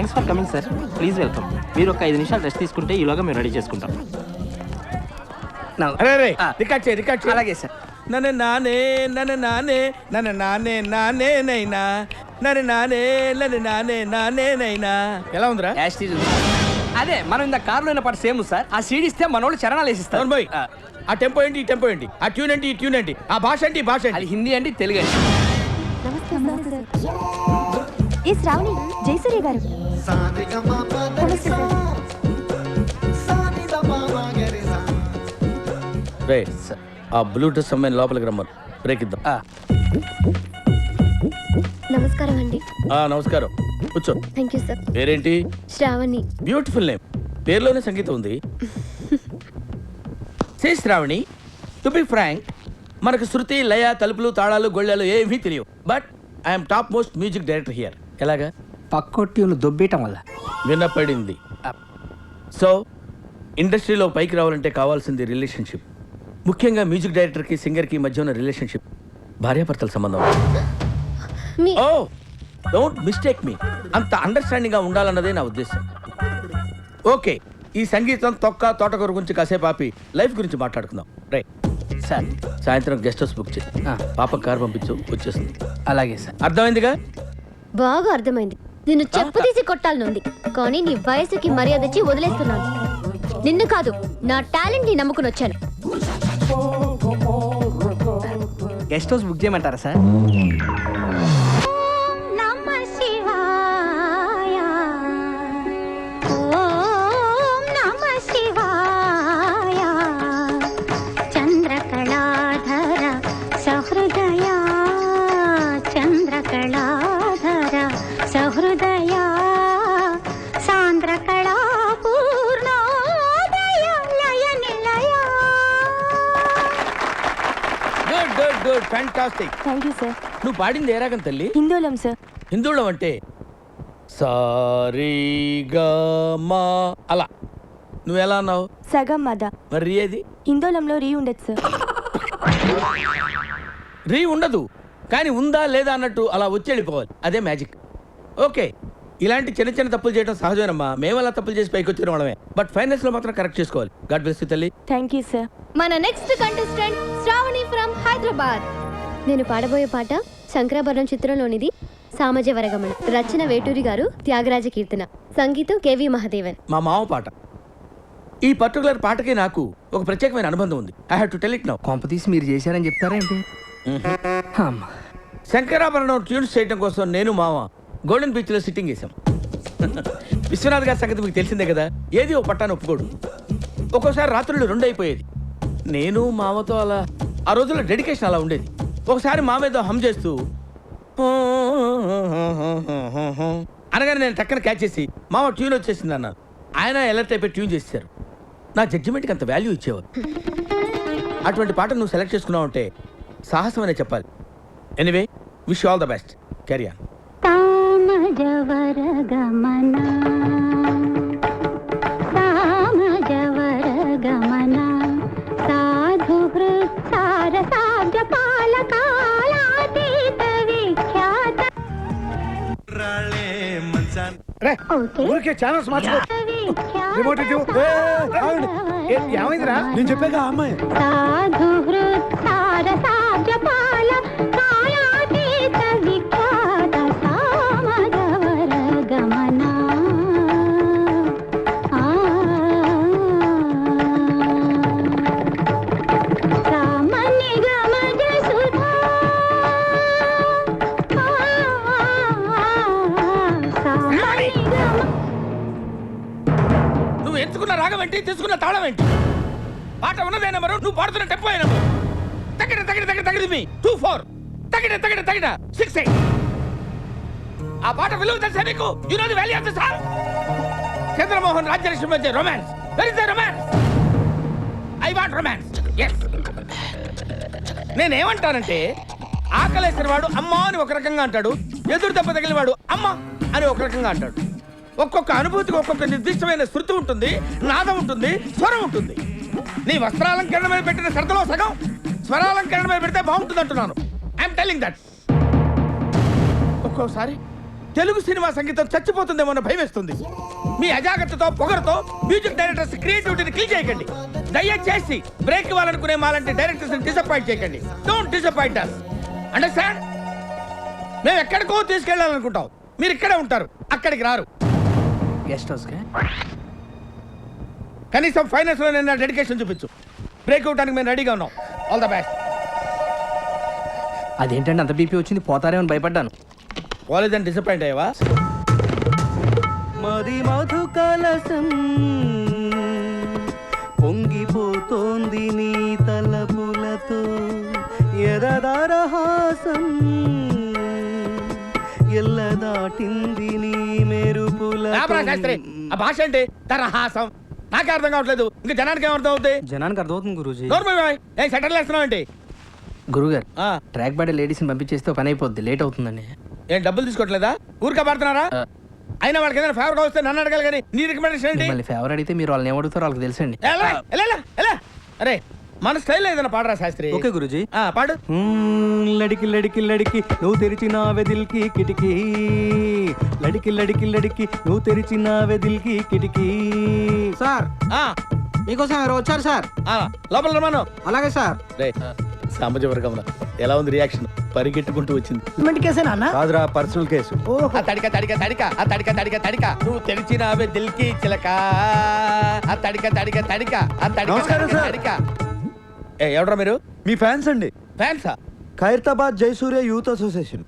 Thanks for coming sir please welcome మీరు ఒక ఐదు నిమిషాలు రెస్ట్ తీసుకుంటే ఈలోగా మేము రెడీ చేసుకుంటాం. అరే రే ఆ. రికార్డ్ చేయి రికార్డ్ చేయి. అలాగే సార్ నన్ను నానే నన్ను నానే నన్ను నానే నానే నైనా. నన్ను నానే నన్ను నానే నానే నైనా. ఎలా ఉందిరా? అదే మనం ఇంత కార్లో ఉన్న పాట సేమ్ సార్ ఆ సీడ్ ఇస్తే మనోళ్ళు చరణాలు వేసిస్తారు. అవును బాయ్. ఆ టెంపో ఏంటి ఈ టెంపో ఏంటి? ఆ ట్యూన్ ఏంటి ఈ ట్యూన్ ఏంటి? ఆ భాష ఏంటి ఈ భాష అది ఏంటి హిందీ అంటే తెలుగు అండి. నమస్తే సార్ ఈ శ్రావణి జయసూర్య గారు. రే ఆ బ్లూటూత్ అమ్మాయిని లోపలికి రమ్మను. బ్రేక్ ఇద్దాం. నమస్కారం అండి. ఆ నమస్కారం. కూర్చో. Thank you sir. పేరేంటి? శ్రావణి. Beautiful name. పేరులోనే సంగీతం ఉంది. Say Shravani to be frank మనకు శృతి లయ తలుపులు తాళాలు గొళ్ళాలు ఏమీ తెలియవు. But I'm top most music director here. ఎలాగా? పక్కొట్టిలు దొబ్బేయటం వల్ల. వినపడింది. సో ఇండస్ట్రీలో పైకి రావాలంటే కావాల్సింది రిలేషన్షిప్. ముఖ్యంగా మ్యూజిక్ డైరెక్టర్కి సింగర్కి మధ్య ఉన్న రిలేషన్షిప్. భార్యాభర్తల సంబంధం. మీ ఓ! Don't mistake me. అంత అండర్స్టాండింగ్గా ఉండాలన్నదే నా ఉద్దేశం. ఓకే ఈ సంగీతం తొక్క తోటకూర గురించి కాసేపు ఆపి లైఫ్ గురించి మాట్లాడుకుందాం. Right sir. సాయంత్రం గెస్ట్ హౌస్ బుక్ చేయి. ఆ. పాప కార్ పంపించు వచ్చేస్తుంది అలాగే సార్. అర్థమైందిగా? బాగా అర్థమైంది. నిన్ను చెప్పు తీసి కొట్టాలనుంది కానీ నీ వయసుకి మర్యాద ఇచ్చి వదిలేస్తున్నాను. నిన్ను కాదు నా టాలెంట్ని నమ్ముకుని వచ్చాను. గెస్ట్ హౌస్ బుక్ చేయమంటారా సార్? ఫ్యాంటాస్టిక్ థ్యాంక్ యూ సార్ నువ్వు పాడింది ఏ రాగం తల్లి? హిందోళం సార్ హిందువులం అంటే సారీగమా. అలా. నువ్వు ఎలా అన్నావు? సగం మద మరి ఏది? హిందోళంలో రీ ఉండదు సార్ రీ ఉండదు. కానీ ఉందా లేదా అన్నట్టు అలా వచ్చి వెళ్ళిపోవాలి. అదే మ్యాజిక్ ఓకే ఇలాంటి చిన్న చిన్న తప్పులు చేయడం సహజమేనమ్మా. మేము అలా తప్పులు చేసి పైకి వచ్చిన వాళ్ళమే. బట్ ఫైనల్స్లో మాత్రం కరెక్ట్ చేసుకోవాలి. గాడ్ బ్లెస్ తల్లి. థ్యాంక్ యూ సార్ మన next contestant Shravani from Hyderabad నేను పాడబోయే పాట శంకరాభరణం చిత్రంలోనిది సామజ వరగమన రచన వేటూరి గారు త్యాగరాజ కీర్తన. సంగీతం కేవి మహదేవన్. మా మామ పాట. ఈ పర్టికులర్ పాటకి నాకు ఒక ప్రత్యేకమైన అనుబంధం ఉంది. I have to tell it now కొంప తీసి మీరు చేశారని చెప్తారేంటి అమ్మా. శంకరాభరణం ట్యూన్స్ చేయడం కోసం నేను మామ గోల్డెన్ బీచ్లో సిట్టింగ్ చేశాం. విశ్వనాథ్ గారి సంగతి మీకు తెలిసిందే కదా? ఏది ఓ పట్టాను ఒప్పుకోడు. ఒక్కోసారి రాత్రులు రెండు అయిపోయేది. నేను మామతో అలా ఆ రోజుల్లో డెడికేషన్ అలా ఉండేది. ఒకసారి మామ ఏదో హమ్ చేస్తూ అనగానే నేను టక్కన క్యాచ్ చేసి మామ ట్యూన్ వచ్చేసింది అన్నారు ఆయన ఎలర్ట్ అయిపోయి ట్యూన్ చేశారు నా జడ్జిమెంట్కి అంత వాల్యూ ఇచ్చేవారు. అటువంటి పాట నువ్వు సెలెక్ట్ చేసుకున్నావు అంటే సాహసం అనే చెప్పాలి. Anyway wish all the best career ఊరికే ఛానల్స్ మార్చుకో. రిమోట్ ఇటు. ఏమైందిరా? నేను చెప్పాక అమ్మాయి. ఎంచుకున్న ఏంటి తీసుకున్న తాళం ఏంటి పాట ఉన్నదే నెంబరు నువ్వు పాడుతున్న టెంపో నెంబరు? తగిన తగిన తగిన తగిన మీ. టూ ఫోర్ తగిన తగిన తగిన. సిక్స్ ఎయిట్ ఆ పాట విలువ తెలుసా నీకు you know the value of the song Chandramohan Rajyalakshmi మధ్య romance where is the romance I want romance yes నేనేమంటానంటే ఆకలేసిన వాడు అమ్మ అని ఒక రకంగా అంటాడు ఎదురు దెబ్బ తగిలిన వాడు అమ్మ అని ఒక రకంగా అంటాడు. ఒక్కొక్క అనుభూతికి ఒక్కొక్క నిర్దిష్టమైన శృతి ఉంటుంది నాదం ఉంటుంది స్వరం ఉంటుంది. నీ వస్త్రాలంకరణ మీద పెట్టిన శ్రద్ధలో సగం స్వరాలంకరణ మీద పెడితే బాగుంటుంది అంటున్నాను. ఐఎమ్ టెల్లింగ్ దట్ ఒక్కోసారి తెలుగు సినిమా సంగీతం చచ్చిపోతుందేమో అన్న భయం వేస్తుంది మీ అజాగ్రత్తతో పొగరతో మ్యూజిక్ డైరెక్టర్స్ క్రియేటివిటీని కిల్ చేయకండి. దయచేసి బ్రేక్ ఇవ్వాలనుకునే మాలాంటి డైరెక్టర్స్ డిసప్పాయింట్ చేయకండి. Don't disappoint us. అండర్స్టాండ్ మేము ఎక్కడికో తీసుకెళ్ళాలనుకుంటాం మీరు ఇక్కడే ఉంటారు. అక్కడికి రారు. గెస్ట్ హౌస్ కనీసం ఫైనాన్స్లో నేను డెడికేషన్ చూపించు. బ్రేక్ అవడానికి మేము రెడీగా ఉన్నాం. ఆల్ ద బెస్ట్ అదేంటంటే అంత బీపీ వచ్చింది? పోతారేమని భయపడ్డాను. కాలేజ్ డిసప్పాయింట్ అయ్యావా? మది మధు కలసం పొంగిపోతోంది నీ తలపులతో ఎదదారహాసం ఎల్ల దాటింది నీ రామరా శాస్త్రి ఆ భాష ఏంటి? తరహాసం. నాకే అర్థం కావట్లేదు. ఇంకా జనానికి ఏం అర్థం అవుతుంది జనానికి అర్థమవుతుంది గురూజీ. గౌరవ ఏ సెటిల్ వేస్తున్నావు ఏంటి? గురుగారు ఆ, ట్రాక్ బాడీ లేడీస్ని పంపించేస్తే పని అయిపోద్ది లేట్ అవుతుందండి. ఏం డబ్బులు తీసుకోవట్లేదా? ఊరికే పడుతున్నారా. అయినా వాళ్ళకి ఏదైనా ఫేవర్ వస్తే నన్ను అడగాలి కానీ నీ రికమెండేషన్ ఏంటి? మిమ్మల్ని ఫేవర్ అడిగితే మీరు వాళ్ళని ఏమడుగుతారో వాళ్ళకి తెలుసండి? అరే మన స్టైల్ ఏదైనా పాడరా శాస్త్రి? ఓకే గురుజీ. ఆ, పాడు. లడికి లడికి లడికి నువ్వు తెరిచిన వెదిల్కి కిటికీ. లడికి లడికి లడికి నువ్వు తెరిచిన వెదిల్కి కిటికీ. సార్. ఆ, మీకోసం ఎవరు వచ్చారు సార్? ఆ, లోపల రమాను అలాగే సార్. రే సామాజిక వర్గం ఎలా ఉంది రియాక్షన్ పరిగెట్టుకుంటూ వచ్చింది. సిమెంట్ కేసేనా అన్న? కాదురా పర్సనల్ కేసు ఆ తడిక తడిక తడిక ఆ తడిక తడిక తడిక. నువ్వు తెలిసిన అవే దిల్కి చిలక. ఆ తడిక తడిక తడిక ఆ తడిక నమస్కారం, తడిక, సార్. తడిక. ఏ ఎవడ్రా మీరు? మీ ఫ్యాన్స్ అండి. ఫ్యాన్సా? Khairatabad Jayasurya youth association.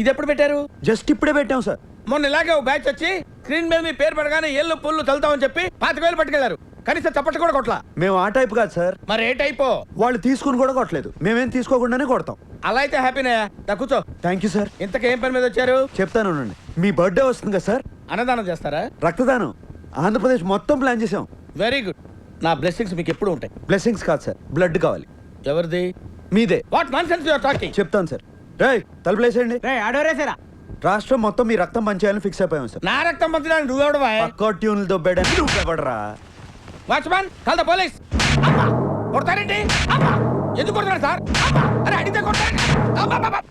ఇది ఎప్పుడు పెట్టారు? జస్ట్ ఇప్పుడే పెట్టాం సార్. మొన్న ఇలాగే ఓ బ్యాచ్ వచ్చి స్క్రీన్ మీద మీ పేరు పడగానే ఏళ్ళు పుల్లు చల్తామని చెప్పి పాతిక వేలు పట్టుకెళ్ళారు. కనీసం చప్పట్లు కూడా కొట్లా మేము ఆ టైప్ కాదు సార్. మరి ఏ టైపో? వాళ్ళు తీసుకుని కూడా కొట్టలేదు. మేమేం తీసుకోకుండానే కొడతాం. అలా అయితే హ్యాపీనే దా కూర్చో. థ్యాంక్ యూ సార్ ఇంతకేం పని మీద వచ్చారు? చెప్తాను ఉండండి. మీ బర్త్డే వస్తుంది కదా సార్. అన్నదానం చేస్తారా? రక్తదానం. ఆంధ్రప్రదేశ్ మొత్తం ప్లాన్ చేసాం. వెరీ గుడ్ నా బ్లెస్సింగ్స్ మీకు ఎప్పుడు ఉంటాయి. బ్లెస్సింగ్స్ కాదు సార్ బ్లడ్ కావాలి. ఎవరిది? మీదే. What nonsense you're talking? చెప్తాను సార్. రేయ్ తలుపులేసేయండి రే ఆడోరేసారా రాష్ట్రం మొత్తం మీ రక్తం పంచేయాలని ఫిక్స్ అయిపోయాం సార్. నా రక్తం పంచడానికి నువ్వెవడవా పక్క ట్యూన్లు దొబ్బాడని నువ్వు ఎవడరా? వాచ్మ్యాన్ కాల్ ద పోలీస్ కొడతారేంటి? అమ్మా! ఎందుకు కొడతారు సార్? అమ్మా! అరే అడిగితే కొడతారు!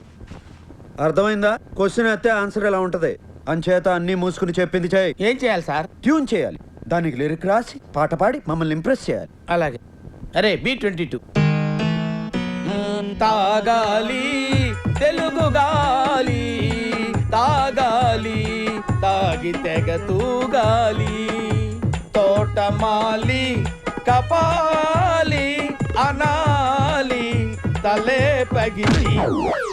అర్థమైందా? క్వశ్చన్ అయితే ఆన్సర్ ఎలా ఉంటది? అంచేత అన్ని మూసుకుని చెప్పింది చేయి. ఏం చేయాలి సార్? ట్యూన్ చేయాలి. దానికి లిరిక్ రాసి పాట పాడి మమ్మల్ని ఇంప్రెస్ చేయాలి. అలాగే. అరే బి ట్వంటీ టూ తాగాలి తెలుగు గాలి. తాగాలి తాగి తెగ తూగాలి. తోటమాలి కపాలి అనాలి తలే పగిలి.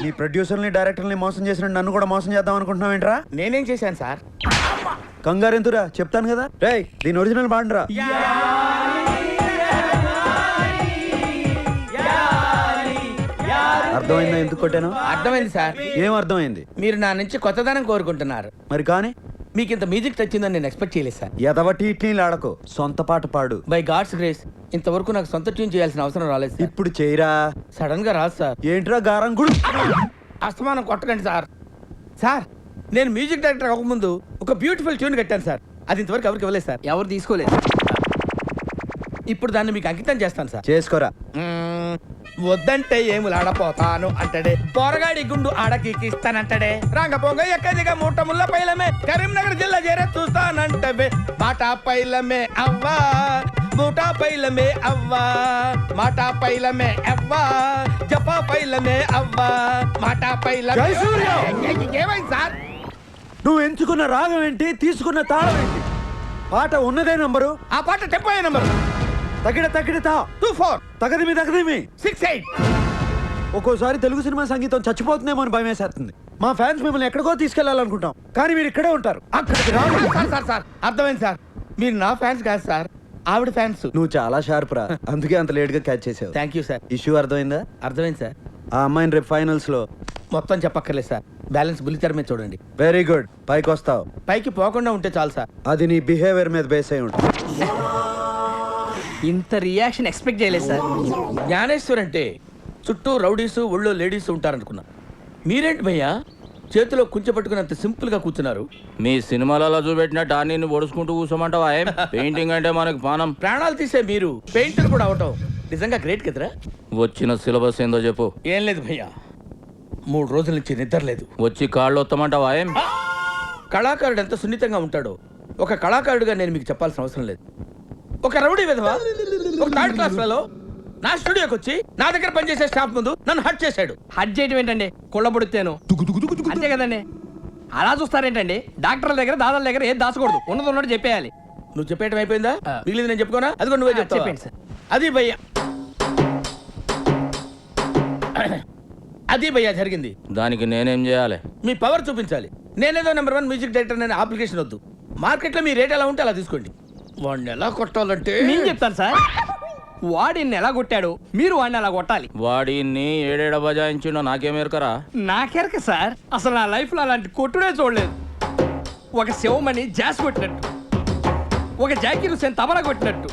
నీ ప్రొడ్యూసర్ని డైరెక్టర్ని మోసం చేసిన నన్ను కూడా మోసం చేద్దాం అనుకుంటున్నావు ఏంట్రా నేనేం చేశాను సార్? కంగారు ఎంతురా చెప్తాను కదా. రేయ్ దీని ఒరిజినల్ పాడరా అర్థమైందా ఎందుకు కొట్టాను? అర్థమైంది సార్. ఏం అర్థమైంది? మీరు నా నుంచి కొత్తదనం కోరుకుంటున్నారు. మరి కానీ? మీకు ఇంత మ్యూజిక్ వచ్చిందని నేను ఎక్స్పెక్ట్ చేయలేదు సార్. ఎదవటి ఇట్ని ఆడకో సొంత పాట పాడు. బై గాడ్స్ గ్రేస్ ఇంతవరకు నాకు సొంత ట్యూన్ చేయాల్సిన అవసరం రాలేదు సార్. ఇప్పుడు చేయరా? సడన్గా రాదు సార్. ఏంట్రా గారం గుడు? అస్తమానం కొట్టకండి సార్. సార్ నేను మ్యూజిక్ డైరెక్టర్ అవ్వకముందు ఒక బ్యూటిఫుల్ ట్యూన్ కట్టాను సార్. అది ఇంతవరకు ఎవరికి ఇవ్వలేదు సార్. ఎవరు తీసుకోలేదు. ఇప్పుడు దాన్ని మీకు అంకితం చేస్తాను సార్. చేసుకోరా. వద్దంటే ఏములాడపోతాను అంటడే. పోరగాడి గుండు ఆడకిస్తానంటడే రంగ పొంగ ఎక్కదిగా మూట ముళ్ళ పైలమే. కరీంనగర్ జిల్లా చేరే చూస్తానంటవే. బాటా పైలమే అవ్వా. మూటా పైలమే అవ్వా. మాటా పైలమే అవ్వా. జపా పైలమే అవ్వా. మాటా పైలమే ఏమైంది సార్ నువ్వు ఎంచుకున్న రాగం ఏంటి? తీసుకున్న తాళం ఏంటి? పాట ఉన్నదే నంబరు. ఆ పాట టెంపో నెంబర్. తగిడ తగిడ తా. టూ ఫోర్ తగదిమి తగదిమి సిక్స్ ఎయిట్ ఒక్కోసారి తెలుగు సినిమా సంగీతం చచ్చిపోతుందేమో అని భయం వేసేస్తుంది. మా ఫ్యాన్స్ మిమ్మల్ని ఎక్కడికో తీసుకెళ్ళాలనుకుంటాం. కానీ మీరు ఇక్కడే ఉంటారు. అక్కడికి రావు సార్ సార్ సార్. అర్థమైంది సార్. మీరు నా ఫ్యాన్స్ కాదు సార్. ఆవిడ ఫ్యాన్స్. నువ్వు చాలా షార్ప్ రా. అందుకే అంత లేట్గా క్యాచ్ చేసావు. థ్యాంక్ యూ సార్ ఇష్యూ అర్థమైందా? అర్థమైంది సార్. ఆ అమ్మాయిని రేపు ఫైనల్స్లో మొత్తం చెప్పక్కర్లేదు సార్. బ్యాలెన్స్ బుల్లితెర మీద చూడండి. వెరీ గుడ్ పైకి వస్తావు. పైకి పోకుండా ఉంటే చాలు సార్. అది నీ బిహేవియర్ మీద బేస్ అయి ఉంటుంది. ఇంత రియాక్షన్ ఎక్స్పెక్ట్ చేయలేదు సార్. జ్ఞానేశ్వర్ అంటే చుట్టూ రౌడీసు ఒళ్ళో లేడీస్ ఉంటారనుకున్నా. మీరేంటి భయ్యా? చేతిలో కుంచె పట్టుకున్నంత సింపుల్గా కూర్చున్నారు. మీ సినిమాలలో చూపెట్టినట్టు ఆ నిన్ను పొడుచుకుంటూ కూర్చోమంటావా ఏం? పెయింటింగ్ అంటే మనకు పానం. ప్రాణాలు తీసే మీరు పెయింటర్ కూడా అవటం నిజంగా గ్రేట్ కదరా? వచ్చిన సిలబస్ ఏందో చెప్పు. ఏం లేదు భయ్యా. మూడు రోజుల నుంచి నిద్ర లేదు. వచ్చి కాళ్ళు వస్తామంటావా ఏం! కళాకారుడు ఎంత సున్నితంగా ఉంటాడో ఒక కళాకారుడిగా నేను మీకు చెప్పాల్సిన అవసరం లేదు. ఒక రౌడీ విధవ? ఒక థర్డ్ క్లాస్ ఫెలో నా స్టూడియోకి వచ్చి నా దగ్గర పనిచేసే స్టాఫ్ ముందు నన్ను హట్ చేశాడు. హజ్ చేయడం ఏంటండి? కుళ్ళబుడితేను అంతే కదండి. అలా చూస్తారేంటండి? డాక్టర్ల దగ్గర దాదాల దగ్గర ఏది దాచకూడదు. ఉన్నది ఉన్నట్టు చెప్పేయాలి. నువ్వు చెప్పేయటం అయిపోయిందా. మిగిలింది నేను చెప్పుకోనా? అది కూడా నువ్వే చెప్తావా? చెప్పండి సార్. అది భయ్యా. అది భయ్యా జరిగింది. దానికి నేనేం చేయాలి? మీ పవర్ చూపించాలి. నేనేదో నెంబర్ వన్ మ్యూజిక్ డైరెక్టర్ అనే అప్లికేషన్ వద్దు. మార్కెట్లో మీ రేట్ ఎలా ఉంటే అలా తీసుకోండి. వాడిని ఎలా కొట్టాలంటే? నేను చెప్తాను సార్. వాడిని ఎలా కొట్టాడు? మీరు వాడిని అలా కొట్టాలి. వాడిని ఏడేడ బజాయించిండో నాకేమేరకరా నాకెరక సార్. అసలు నా లైఫ్లో అలాంటి కొట్టుడే చూడలేదు. ఒక శివమణి జాస్ కొట్టినట్టు. ఒక జాకీర్ హుసేన్ తబలా కొట్టినట్టు.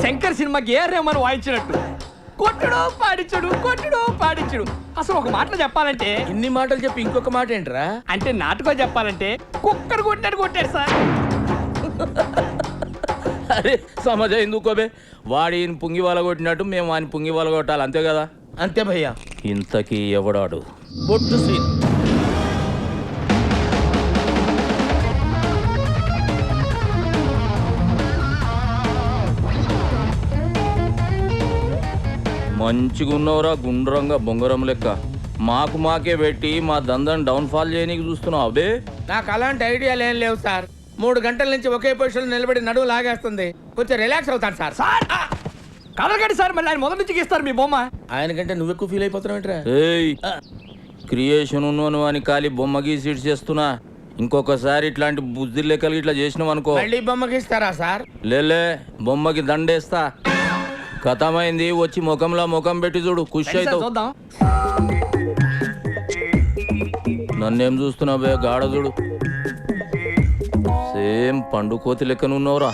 శంకర్ సినిమాకి ఏ రెహమాన్ వాయించినట్టు. కొట్టుడు పాడించుడు కొట్టుడు పాడించుడు అసలు ఒక మాటలో చెప్పాలంటే ఇన్ని మాటలు చెప్పి ఇంకొక మాట ఏంట్రా? అంటే నాటుకో చెప్పాలంటే కుక్కర్ కొట్టాడు కొట్టాడు సార్. అరే సమజ ఎందుకోబే వాడి పుంగి వాళ్ళ కొట్టినట్టు మేము వాని పుంగి వాళ్ళ కొట్టాలి అంతే కదా? అంతే భయ్యా. ఇంతకీ ఎవడాడు? బొట్టు సీన్. మంచిగున్నవరా గుండ్రంగా బొంగరం లెక్క. మాకు మాకే పెట్టి మా దందని డౌన్ఫాల్ చేయనీకి చూస్తున్నావు. అబే నాకు అలాంటి ఐడియాలు ఏం లేవు సార్. మూడు గంటల నుంచి ఒకే పొజిషన్ నిలబడి నడువు లాగేస్తుంది. కొంచెం రిలాక్స్ అవుతాను సార్. సార్! కదలకండి సార్ మళ్ళీ ఆయన మొదటి నుంచి గీస్తారు మీ బొమ్మ. ఆయన కంటే నువ్వు ఎక్కువ ఫీల్ అయిపోతున్నావు ఏయ్. క్రియేషన్ ఉన్నాను అని ఖాళీ బొమ్మ గీసి ఇటు చేస్తున్నా. ఇంకొకసారి ఇట్లాంటి బుద్ధి లెక్కలు ఇట్లా చేసినాం అనుకో మళ్ళీ బొమ్మకి ఇస్తారా సార్? లేలే బొమ్మకి దండేస్తా. కథమైంది వచ్చి ముఖంలో ముఖం పెట్టి చూడు ఖుషి అవుతావు చూద్దాం. నన్నేం చూస్తున్నావు బే గాఢ చూడు. సేమ్ పండు కోతి లెక్కనున్నావురా.